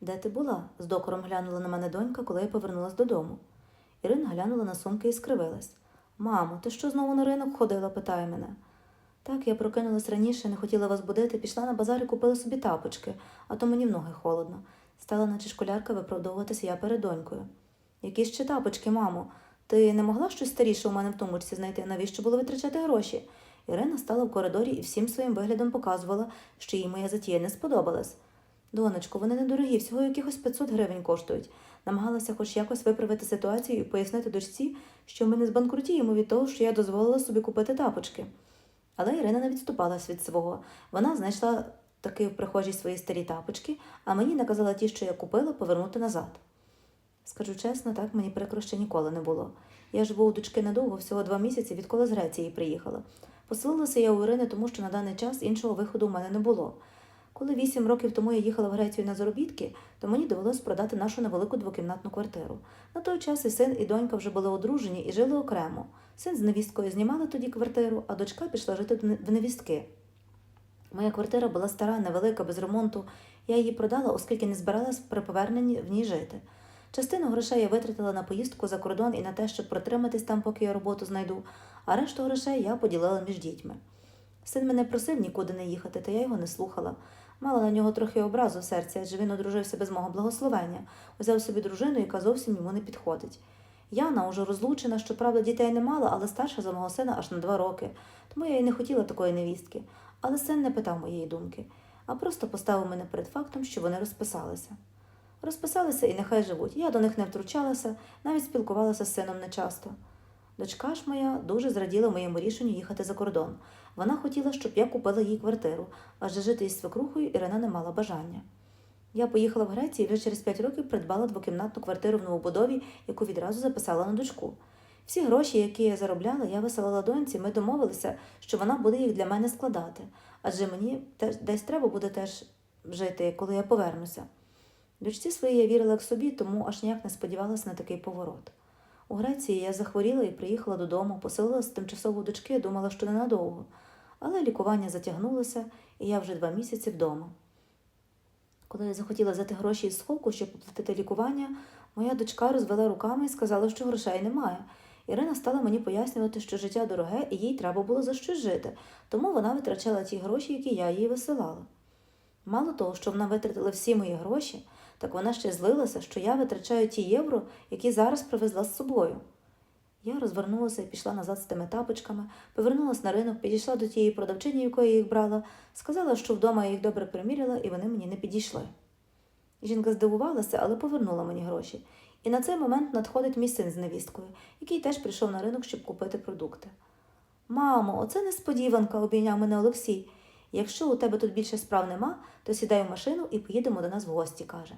Де ти була? з докором глянула на мене донька, коли я повернулась додому. Ірина глянула на сумки і скривилась. Мамо, ти що знову на ринок ходила? питає мене. Так, я прокинулась раніше, не хотіла вас будити, пішла на базар і купила собі тапочки, а то мені в ноги холодно. Стала, наче школярка, виправдовуватися я перед донькою. Які ще тапочки, мамо? Ти не могла щось старіше у мене в тумбочці знайти? Навіщо було витрачати гроші? Ірина стала в коридорі і всім своїм виглядом показувала, що їй моя затія не сподобалась. Донечко, вони недорогі, всього якихось 500 гривень коштують. Намагалася хоч якось виправити ситуацію і пояснити дочці, що ми не збанкрутіємо від того, що я дозволила собі купити тапочки. Але Ірина не відступалась від свого. Вона знайшла таки в прихожій свої старі тапочки, а мені наказала ті, що я купила, повернути назад. Скажу чесно, так мені прикро ще ніколи не було. Я живу у дочки недовго, всього два місяці, відколи з Греції приїхала. Поселилася я у Ірини, тому що на даний час іншого виходу у мене не було. Коли вісім років тому я їхала в Грецію на заробітки, то мені довелось продати нашу невелику двокімнатну квартиру. На той час і син, і донька вже були одружені і жили окремо. Син з невісткою знімали тоді квартиру, а дочка пішла жити в невістки. Моя квартира була стара, невелика, без ремонту. Я її продала, оскільки не збиралась при поверненні в ній жити. Частину грошей я витратила на поїздку за кордон і на те, щоб протриматись там, поки я роботу знайду, а решту грошей я поділила між дітьми. Син мене просив нікуди не їхати, та я його не слухала. Мала на нього трохи образу в серці, адже він одружився без мого благословення, узяв собі дружину, яка зовсім йому не підходить. Яна уже розлучена, щоправда, дітей не мала, але старша за мого сина аж на два роки, тому я й не хотіла такої невістки. Але син не питав моєї думки, а просто поставив мене перед фактом, що вони розписалися. Розписалися і нехай живуть. Я до них не втручалася, навіть спілкувалася з сином нечасто. Дочка ж моя дуже зраділа моєму рішенню їхати за кордон. Вона хотіла, щоб я купила їй квартиру, адже жити із свекрухою Ірина не мала бажання. Я поїхала в Грецію і вже через п'ять років придбала двокімнатну квартиру в новобудові, яку відразу записала на дочку. Всі гроші, які я заробляла, я висилала доньці, ми домовилися, що вона буде їх для мене складати, адже мені десь треба буде теж жити, коли я повернуся. Дочці своїй я вірила як собі, тому аж ніяк не сподівалася на такий поворот. У Греції я захворіла і приїхала додому, поселилася тимчасово у дочки, думала, що ненадовго. Але лікування затягнулося, і я вже два місяці вдома. Коли я захотіла взяти гроші із сховку, щоб оплатити лікування, моя дочка розвела руками і сказала, що грошей немає. Ірина стала мені пояснювати, що життя дороге і їй треба було за щось жити, тому вона витрачала ті гроші, які я їй висилала. Мало того, що вона витратила всі мої гроші, так вона ще злилася, що я витрачаю ті євро, які зараз привезла з собою. Я розвернулася і пішла назад з тими тапочками, повернулася на ринок, підійшла до тієї продавчині, якої їх брала, сказала, що вдома я їх добре приміряла, і вони мені не підійшли. Жінка здивувалася, але повернула мені гроші. І на цей момент надходить мій син з невісткою, який теж прийшов на ринок, щоб купити продукти. Мамо, оце несподіванка, обійняв мене Олексій. Якщо у тебе тут більше справ нема, то сідай в машину і поїдемо до нас в гості, каже.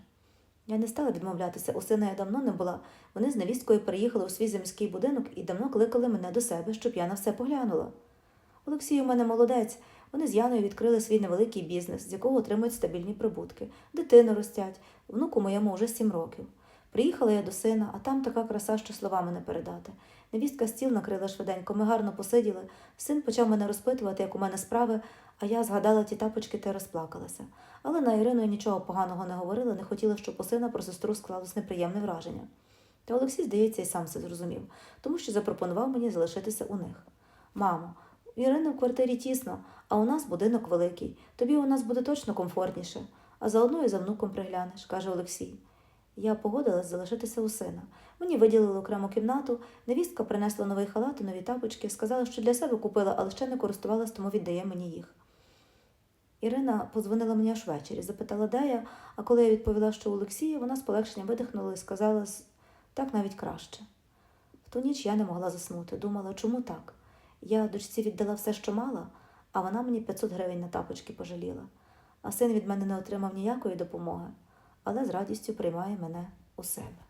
Я не стала відмовлятися, у сина я давно не була. Вони з невісткою переїхали у свій заміський будинок і давно кликали мене до себе, щоб я на все поглянула. Олексій у мене молодець. Вони з Яною відкрили свій невеликий бізнес, з якого отримують стабільні прибутки. Дитину ростять, внуку моєму вже сім років. Приїхала я до сина, а там така краса, що словами не передати. Невістка стіл накрила швиденько, ми гарно посиділи. Син почав мене розпитувати, як у мене справи, а я згадала ті тапочки та розплакалася. Але на Ірину нічого поганого не говорила, не хотіла, щоб у сина про сестру склалось неприємне враження. Та Олексій, здається, і сам все зрозумів, тому що запропонував мені залишитися у них. Мамо, у Ірини в квартирі тісно, а у нас будинок великий. Тобі у нас буде точно комфортніше, а заодно і за внуком приглянеш, каже Олексій. Я погодилась залишитися у сина. Мені виділили окрему кімнату, невістка принесла новий халат і нові тапочки, сказала, що для себе купила, але ще не користувалась, тому віддає мені їх. Ірина подзвонила мені аж ввечері, запитала, де я, а коли я відповіла, що Олексія, вона з полегшенням видихнула і сказала так навіть краще. В ту ніч я не могла заснути, думала, чому так? Я дочці віддала все, що мала, а вона мені 500 гривень на тапочки пожаліла. А син від мене не отримав ніякої допомоги, але з радістю приймає мене у себе.